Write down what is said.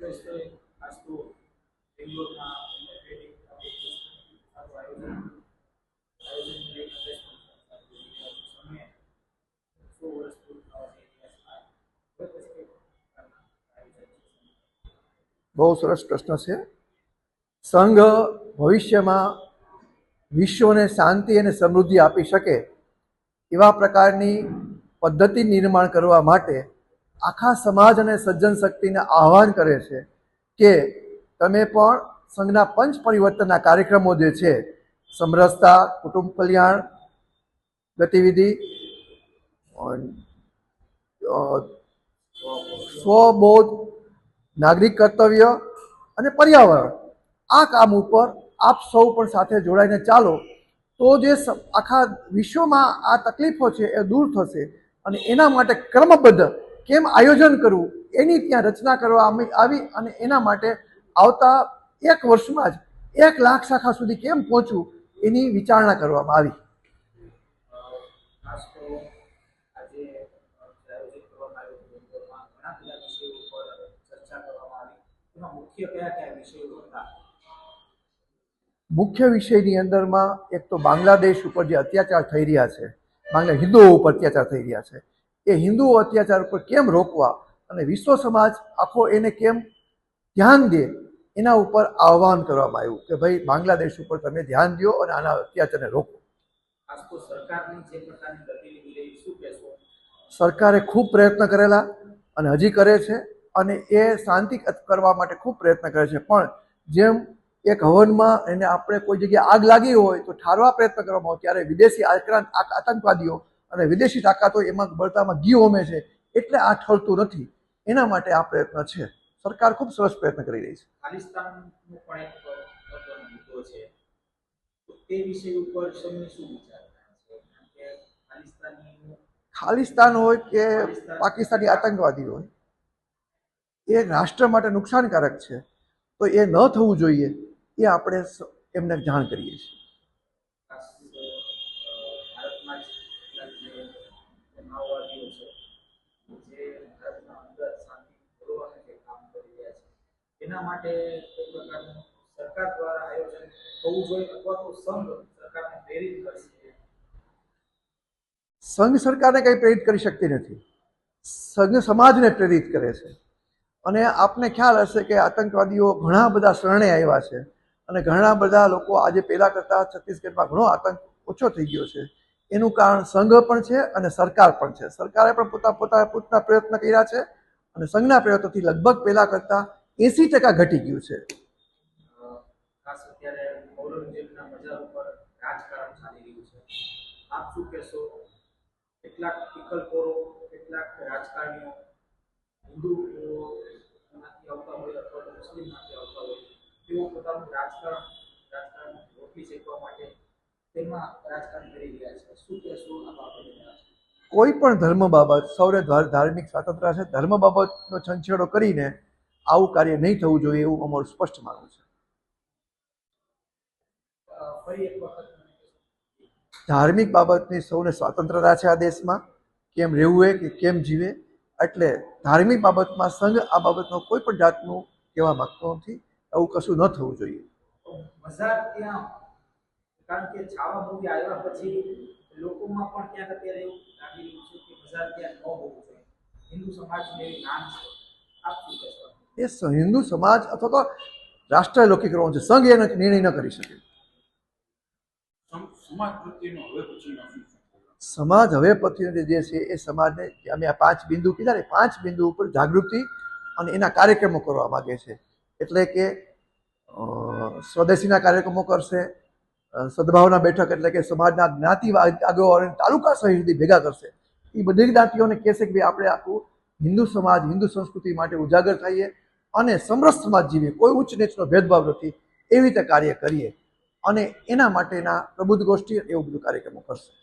બહુ સરસ પ્રશ્ન છે. સંઘ ભવિષ્યમાં વિશ્વને શાંતિ અને સમૃદ્ધિ આપી શકે એવા પ્રકારની પદ્ધતિ નિર્માણ કરવા માટે આખા સમાજ અને સજ્જન શક્તિને આહ્વાન કરે છે કે તમે પણ સંઘના પંચ પરિવર્તનના કાર્યક્રમો જે છે, સમરસતા, કુટુંબ કલ્યાણ, ગતિવિધિ સ્વબોધ, નાગરિક કર્તવ્ય અને પર્યાવરણ, આ કામ ઉપર આપ સૌ પણ સાથે જોડાઈને ચાલો તો જે આખા વિશ્વમાં આ તકલીફો છે એ દૂર થશે અને એના માટે ક્રમબદ્ધ કેમ આયોજન કરવું? એની ત્યાં રચના કરવામાં આવી અને એના માટે આવતા એક વર્ષમાં જ એક લાખ શાખા સુધી કેમ પહોંચવું એની વિચારણા કરવામાં આવી. મુખ્ય વિષયની અંદરમાં એક તો બાંગ્લાદેશ ઉપર જે અત્યાચાર થઈ રહ્યા છે, બાંગ્લા હિન્દુઓ ઉપર અત્યાચાર થઈ રહ્યા છે એ હિન્દુઓ અત્યાચાર ઉપર કેમ રોકવા અને વિશ્વ સમાજ આખો એને કેમ ધ્યાન દે એના ઉપર આહ્વાન કરવામાં આવ્યું કે ભાઈ બાંગ્લાદેશ ઉપર તમે ધ્યાન દો અને આના અત્યાચારને રોકો. સરકારે ખૂબ પ્રયત્ન કરેલા અને હજી કરે છે અને એ શાંતિ કરવા માટે ખૂબ પ્રયત્ન કરે છે. પણ જેમ એક હવનમાં એને આપણે કોઈ જગ્યાએ આગ લાગી હોય તો ઠારવા પ્રયત્ન કરવામાં આવે. ત્યારે વિદેશી આક્રાંત આતંકવાદીઓ અને વિદેશી તાકાતો એમાં બળતામાં ઘી હોમે છે એટલે આ ઠરતું નથી. એના માટે આ પ્રયત્ન છે. સરકાર ખૂબ સરસ પ્રયત્ન કરી રહી છે. ખાલિસ્તાનનો પણ એક મુદ્દો છે. તે વિષય ઉપર તમને શું વિચારણા છે? ખાલિસ્તાની ખાલિસ્તાન હોય કે પાકિસ્તાની આતંકવાદી હોય એ રાષ્ટ્ર માટે નુકસાનકારક છે. તો એ ન થવું જોઈએ એ આપણે એમને જાણ કરીએ છીએ ખાસ અ, ભારતમાં જ કેટલાક જે માઓવાદીઓ છે, જે ભારતના અંદર શાંતિ દોરવાનું જે કામ કરી રહ્યા છે. એના માટે કોઈ પ્રકારનું સરકાર દ્વારા આયોજન થવું જોઈએ અથવા તો સંઘ સરકારને પ્રેરિત કરશે સંઘ સરકારને કંઈ પ્રેરિત કરી શકતી નથી. સંઘ સમાજને પ્રેરિત કરે છે. અને આપને ખ્યાલ હશે કે આતંકવાદીઓ ઘણા બધા શરણે આવ્યા છે. અને ઘણા બધા લોકો આજે પહેલાં કરતાં છત્તીસગઢમાં ઘણો આતંક ઓછો થઈ ગયો છે. એનું કારણ સંઘ પણ છે અને સરકાર પણ છે. સરકારે પણ પોતા પોતા, પોતાના પ્રયત્ન કર્યા છે અને સંઘના પ્રયત્નોથી લગભગ પહેલાં કરતાં એંસી ટકા ઘટી ગયું છે. રાજકારણીઓ તેમાં રાજકારણ કરી રહ્યા છે. શું કહેશો આ બાબતે કોઈ પણ ધર્મ બાબત સૌને ધાર્મિક સ્વાતંત્ર્ય છે ધર્મ બાબતનો છંછેડો કરીને આવું કાર્ય નહીં થવું જોઈએ એવું અમારું સ્પષ્ટ માનવું છે. ધાર્મિક બાબતની સૌને સ્વાતંત્રતા છે આ દેશમાં કેમ રહેવું એ કે કેમ જીવે એટલે ધાર્મિક બાબતમાં સંઘ આ બાબતનો કોઈ પણ જાતનું કહેવા માગતો નથી એવું કશું ન થવું જોઈએ. કારણ કે છાવા મૂવી આવ્યા પછી લોકોમાં પણ ક્યાંક અત્યારે એવું લાગી રહ્યું છે કે બજાર ત્યાં ન હોવું જોઈએ. હિન્દુ સમાજની એવી નામ છે. આપ શું કહેશો? એ હિન્દુ સમાજ અથવા તો રાષ્ટ્ર નક્કી કરવાનું છે. સંઘ એનો નિર્ણય ન કરી શકે. સમાજ હવે પછીનો જે છે એ સમાજને અમે આ પાંચ બિંદુ કીધા ને પાંચ બિંદુ ઉપર જાગૃતિ અને એના કાર્યક્રમો કરવા માગે છે. એટલે કે સ્વદેશીના કાર્યક્રમો કરશે સદભાવના બેઠક એટલે કે સમાજના જ્ઞાતિ આગેવાનો તાલુકા સહિત સુધી ભેગા કરશે. એ બધી જ્ઞાતિઓને કહેશે કે ભાઈ આપણે આખું હિન્દુ સમાજ, હિન્દુ સંસ્કૃતિ માટે ઉજાગર થઈએ અને સમરસ સમાજ જીવીએ. કોઈ ઉચ્ચ નીચનો ભેદભાવ નથી. એવી રીતે કાર્ય કરીએ. અને એના માટેના પ્રબુદ્ધ ગોષ્ઠી એવું બધું કાર્યક્રમો કરશે.